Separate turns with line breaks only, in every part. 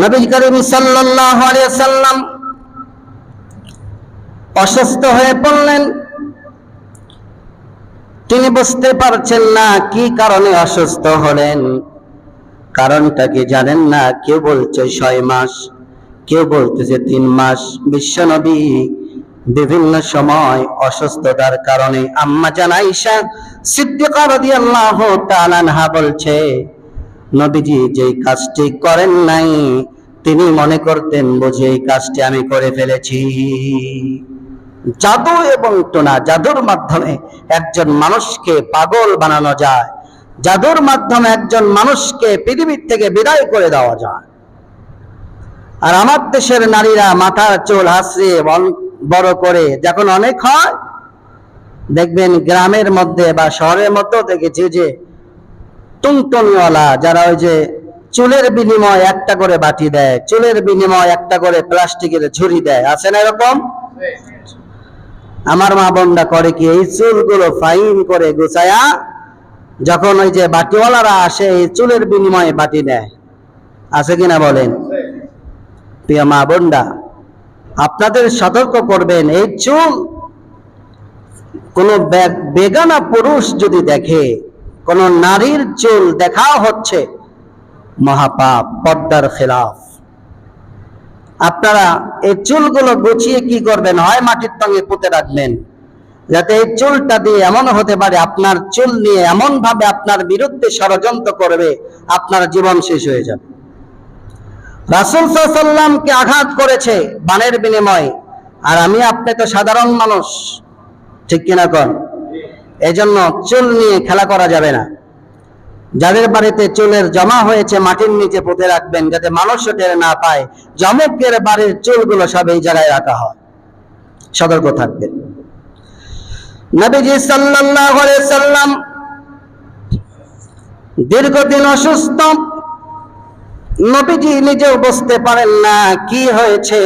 নবী করিম সাল্লাম অসুস্থ হয়ে পড়লেন। তিনি বুঝতে পারছেন না কি কারণে অসুস্থ হলেন। কারণটা কি জানেন না? কেউ বলছে ছয় মাস, কেউ বলতেছে তিন মাস। বিশ্বনবী বিভিন্ন সময় অসুস্থতার কারণে আম্মা জান আয়েশা সিদ্দিকা রাদিয়াল্লাহু তাআলা বলছে নবীজি যেই কাজটি করেন নাই, তিনি মনে করতেন বুঝে এই কাজটি আমি করে ফেলেছি। জাদু এবং টোনা, জাদুর মাধ্যমে একজন মানুষকে পাগল বানানো যায়। জাদুর মাধ্যমে একজন মানুষকে পৃথিবীর থেকে বিদায় করে দেওয়া যায়। আর আমার দেশের নারীরা মাথার চুল হাসড়ে বড় করে যখন অনেক হয়, দেখবেন গ্রামের মধ্যে বা শহরের মধ্যেও দেখেছি যে টুনটুনিওয়ালা, যারা ওই যে চুলের বিনিময় একটা করে বাটি দেয়, চুলের বিনিময় একটা করে প্লাস্টিকের ঝুড়ি দেয়, আছে না এরকম? আমার মা বোনরা করে কি, এই চুলগুলো ফাইন করে গুছায়া যখন ওই যে বাটিওয়ালারা আসে, এই চুলের বিনিময়ে বাটি নেয়। আছে কিনা বলেন? প্রিয় মা বোনরা, আপনাদের সতর্ক করবেন, এই চুল কোন বেগানা পুরুষ যদি দেখে কোন নারীর চুল দেখা হচ্ছে মহাপাপ পদ্মার খেলাফ। আপনারা এই চুলগুলো গুছিয়ে কি করবেন? হয় মাটির সঙ্গে পুঁতে রাখবেন। যাতে এই চুলটা দিয়ে এমন হতে পারে, আপনার চুল নিয়ে এমন ভাবে আপনার বিরুদ্ধে ষড়যন্ত্র করবে, আপনার জীবন শেষ হয়ে যাবে। রাসুল সাল্লামকে আঘাত করেছে বানের বিনিময়ে। আর আমি, আপনি তো সাধারণ মানুষ। ঠিক কিনা কন? এজন্য চুল নিয়ে খেলা করা যাবে না। যাদের বাড়িতে চুলের জমা হয়েছে, মাটির নিচে পুঁতে রাখবেন যাতে মানুষও টের না পায় জমকের বাড়ির চুলগুলো সব এই জায়গায় রাখা হয়। সতর্ক থাকবেন। নবীজি সাল্লাল্লাহু সাল্লাম দীর্ঘদিন অসুস্থ। নবীজি নিজেও বুঝতে পারেন না কি হয়েছে।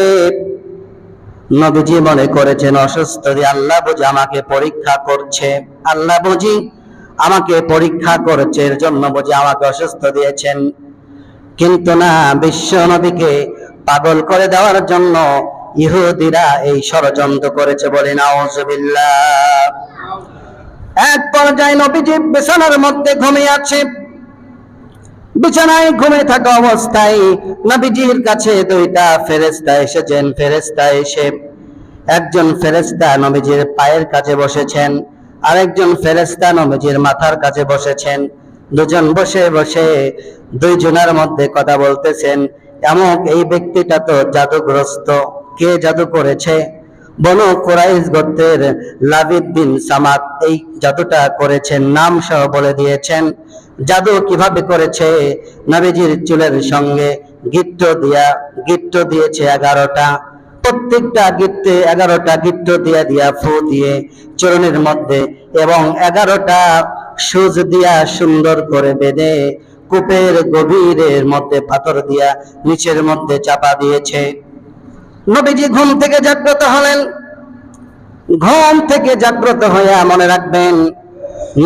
নবীজি মনে করেছেন, অসুস্থ আল্লাহ বুঝি আমাকে পরীক্ষা করছে। আল্লাহ বুঝি আমাকে পরীক্ষা করেছে, এর জন্য বুঝি আমাকে অসুস্থ দিয়েছেন। কিন্তু না, বিশ্ব নবীকে পাগল করে দেওয়ার জন্য ইহুদিরা এই ষড়যন্ত্র করেছে বলে নাউজুবিল্লাহ। এক পর্যায়ে নবীজি বিছানার মধ্যে ঘুমিয়ে আছে। বিছানায় ঘুমে থাকা অবস্থায় নবীজির কাছে দুইটা ফেরেস্তা এসেছেন। ফেরেস্তা এসে একজন ফেরেস্তা নবীজির পায়ের কাছে বসেছেন, আরেকজন ফেরেস্তা নবীজির মাথার কাছে বসেছেন। দুজন বসে বসে দুইজনের মধ্যে কথা বলতেছেন, এমন এই ব্যক্তিটা তো জাদুগ্রস্ত। কে জাদু করেছে? বনু কুরাইশ গোত্রের লাবিদ বিন সামাত এই জাদুটা করেছেন নাম সহ বলে দিয়েছেন। জাদু কীভাবে করেছে? নবীজির চুলের সঙ্গে গিট্ট দিয়া, গিট্ট দিয়েছে এগারোটা। প্রত্যেকটা গিট্টে এগারোটা গিট্ট দিয়া দিয়া ফু দিয়ে চরণের মধ্যে এবং এগারোটা সুজ দিয়া সুন্দর করে বেঁধে কূপের গভীরের মধ্যে পাথর দিয়া নিচের মধ্যে চাপা দিয়েছে। নবীজি ঘুম থেকে জাগ্রত হলেন। ঘুম থেকে জাগ্রত হয়ে মনে রাখবেন,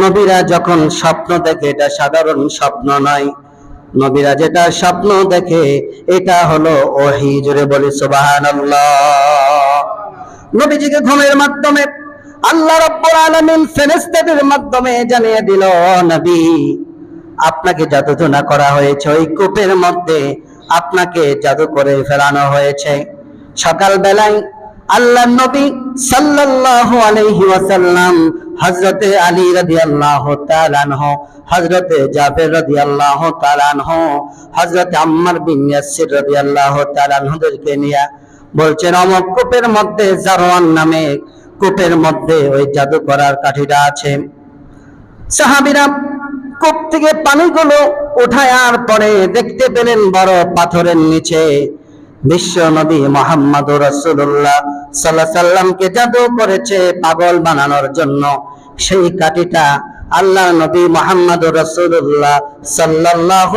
নবীরা যখন স্বপ্ন দেখে, এটা সাধারণ স্বপ্ন নয়। নবীরা যেটা স্বপ্ন দেখে, এটা হলো ওহি। জুড়ে বলি, সুবহানাল্লাহ। নবীজিকে ঘুমের মাধ্যমে আল্লাহ রাব্বুল আলামিন ফেরেশতাদের মাধ্যমে জানিয়ে দিল নবী, আপনাকে জাদুটনা করা হয়েছে। ওই কূপের মধ্যে আপনাকে জাদু করে ফেলানো হয়েছে। সকাল বেলায় আল্লাহ নবী সাল্লাল্লাহু আলাইহি ওয়াসাল্লাম হযরতে আলী রাদিয়াল্লাহু তাআলা আনহু, হযরতে জাফর রাদিয়াল্লাহু তাআলা আনহু, হযরতে আম্মার বিন ইয়াসির রাদিয়াল্লাহু তাআলা নিয়ে বলছেন, অমক কূপের মধ্যে জারওয়ান নামে কূপের মধ্যে ওই জাদু করার কাঠিটা আছে। সাহাবীরা কূপ থেকে পানিগুলো উঠায়ার পরে দেখতে পেলেন বড় পাথরের নিচে বিশ্ব নবী মোহাম্মদ রসুল্লাহ সাল্লাহ সাল্লামকে জাদু করেছে পাগল বানানোর জন্য। সেই কাটিটা আল্লাহ নবী মোহাম্মদ রসুল্লাহ সাল্লাহ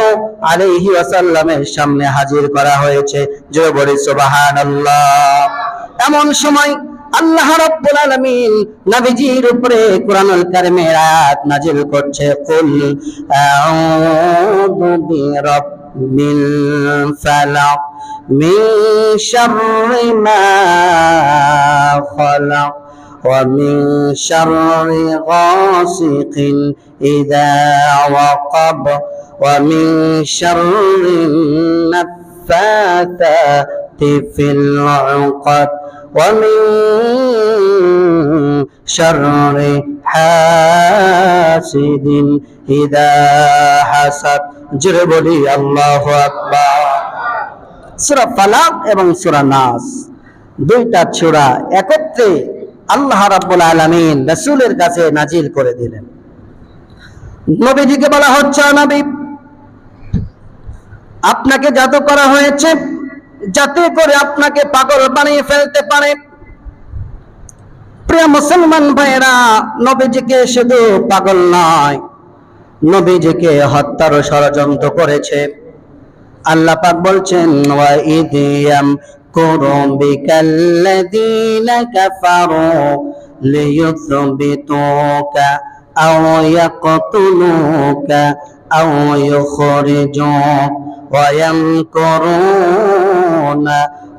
আলহি আসাল্লামের সামনে হাজির করা হয়েছে। যে বলি সুবাহান এমন সময় আল্লাহ রব্বুল আলামিন নবীজির উপরে কুরআনুল কারীমের আয়াত নাজিল করছে। কুল আউযু বিরাব্বিল ফালাক। من شر ما خلق ومن شر غاسق إذا وقب ومن شر النفاثات في العقد ومن شر حاسد إذا حسد. جربلي الله أكبر. সূরা ফালাক এবং সূরা নাস। দুইটা সূরা একত্রে আল্লাহ রাব্বুল আলামিন রাসূলের কাছে নাজিল করে দিলেন। নবীজিকে বলা হচ্ছে নবী, আপনাকে জাদু করা হয়েছে, যাতে করে আপনাকে পাগল বানিয়ে ফেলতে পারে। প্রিয় মুসলমান ভাইয়েরা, নবীজিকে শুধু পাগল নয়, নবীজিকে হত্যার ষড়যন্ত্র করেছে। আল্লাহ পাক বলছেন, ওয়া ইদিয়াম কুরুম বিকাল্লাযীনা কাফারু লিয়ুথবিতুকা আও ইয়াকতুলুকা আও ইউখরিজুক ওয়া ইয়ামকুরুনা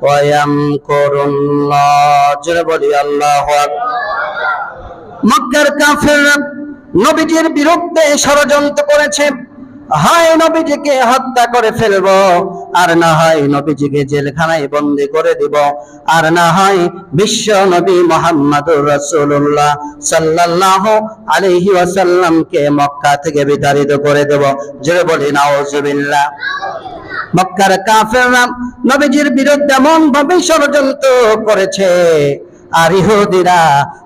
ওয়া ইয়ামকুরুল্লাহ। জোরে বলি, আল্লাহু আকবার। মক্কার কাফেররা নবীজির বিরুদ্ধে ষড়যন্ত্র করেছে। হয় নবীজিকে হত্যা করে ফেলব, আর না হয় নবীজিকে জেলখানায় বন্দি করে দিব, আর না হয় বিশ্ব নবী মোহাম্মদুর রাসূলুল্লাহ সাল্লাল্লাহু আলাইহি ওয়াসাল্লামকে মক্কা থেকে বিতাড়িত করে দেব। জোরে বলি নাউজুবিল্লাহ। মক্কার কাফেররা নবীজির বিরুদ্ধে এমন ভাবে ষড়যন্ত্র করেছে আর ইহুদিরা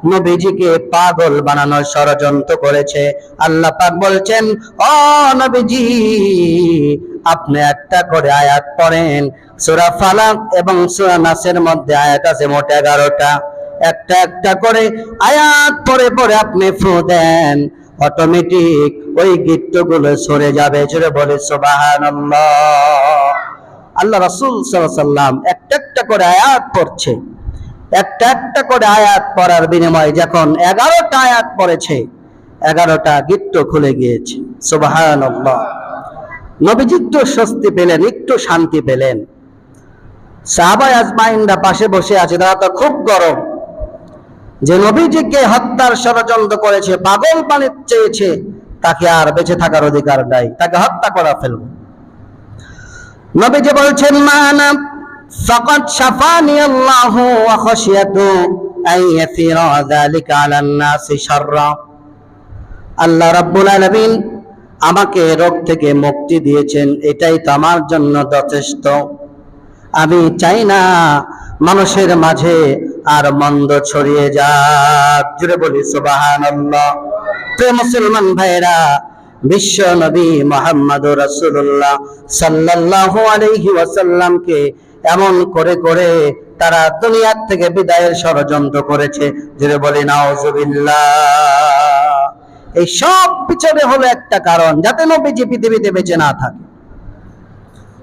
নবীজিকে পাগল বানানোর ষড়যন্ত্র করেছে। আল্লাহ পাক বলছেন, ও নবীজি, আপনি একটা করে আয়াত পড়েন। সূরা ফালাক এবং সূরা নাসের মধ্যে আয়াত আছে মোট এগারোটা। একটা একটা করে আয়াত পড়ে পড়ে আপনি ফু দেন। অটোমেটিক ওই গিট্টগুলো সরে যাবে। জুড়ে বলে, সুবহানাল্লাহ। আল্লাহ রাসূল সাল্লাল্লাহু আলাইহি সাল্লাম একটা একটা করে আয়াত পড়ছে। একটা একটা করে আয়াত পড়ার বিনিময়ে যখন এগারোটা আয়াত পড়েছে, এগারোটা গিট্ট খুলে গিয়েছে। নবীজি একটু স্বস্তি পেলেন, একটু শান্তি পেলেন। সাহাবাই আজমাইনরা পাশে বসে আছে, তারা তো খুব গরম। যে নবীজিকে হত্যার ষড়যন্ত্র করেছে, পাগল পানি চেয়েছে, তাকে আর বেঁচে থাকার অধিকার নাই, তাকে হত্যা করা ফেলব। নবীজি বলছেন মানা আল্লাহু ওয়া খাশিয়াতু আন ইয়াসিরা যালিকা আলান নাসি শাররা। আল্লাহ রাব্বুল আলামিন আমাকে রোগ থেকে মুক্তি দিয়েছেন, এটাই তো আমার জন্য যথেষ্ট। আমি চাই না মানুষের মাঝে আর মন্দ ছড়িয়ে যাক। জুড়ে বলি, সুবহানাল্লাহ। মুসলমান ভাইরা বিশ্ব নবী মোহাম্মদ রাসূলুল্লাহ সাল্লাল্লাহু আলাইহি ওয়াসাল্লামকে এমন করে করে তারা দুনিয়ার থেকে বিদায়ের ষড়যন্ত্র করেছে। জুড়ে বলি নাউজুবিল্লাহ এই সব পিছনে হলো একটা কারণ, যাতে নবীজি পৃথিবীতে বেঁচে না থাকে।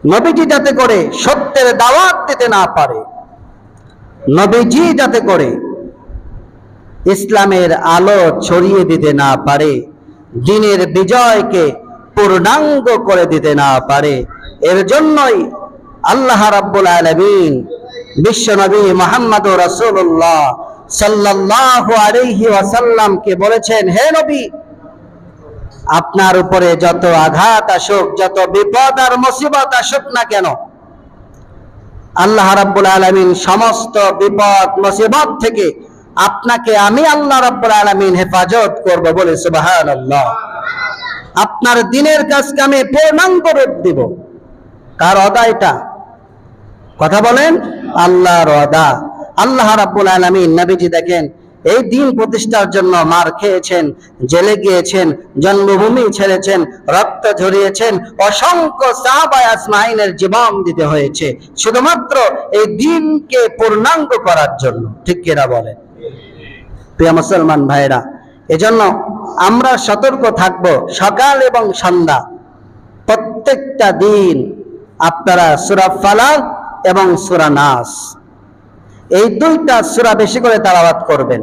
নবীজি যাতে করে সত্যের দাওয়াত দিতে না পারে। নবীজি যাতে করে ইসলামের আলো ছড়িয়ে দিতে না পারে। দিনের বিজয়কে পূর্ণাঙ্গ করে দিতে না পারে। এর জন্যই আল্লাহ রাব্বুল আলামিন বিশ্ব নবী মোহাম্মদ রাসূলুল্লাহ সাল্লাল্লাহু আলাইহি ওয়াসাল্লামকে বলেছেন, হে নবী, আপনার উপরে যত আঘাত আসুক, যত বিপদ আর মুসিবত আসুক না কেন, আল্লাহ রাব্বুল আলামিন সমস্ত বিপদ, মুসিবত থেকে আপনাকে আমি আল্লাহ রাব্বুল আলামিন হেফাজত করব বলে সুবহানাল্লাহ। আপনার দিনের কাজকে আমি পূর্ণাঙ্গ রূপ দিব। কার অদা এটা কথা বলেন? আল্লাহ অদা আল্লাহ রাব্বুল আলামিন নবীজি দেখেন, এই দিন প্রতিষ্ঠার জন্য মার খেয়েছেন, জেলে গিয়েছেন, জন্মভূমি ছেড়েছেন, রক্ত ঝরিয়েছেন, অসংখ্য সাহাবায় আসমাইনের জীবন দিতে হয়েছে। শুধুমাত্র এই দিনকে পূর্ণাঙ্গ করার জন্য। ঠিক কিনা বলেন? প্রিয় মুসলমান ভাইরা এজন্য আমরা সতর্ক থাকব সকাল এবং সন্ধ্যা। প্রত্যেকটা দিন আপনারা সুরা ফালাক এবং সুরা নাস। এই দুইটা সুরা বেশি করে তালাবাত করবেন।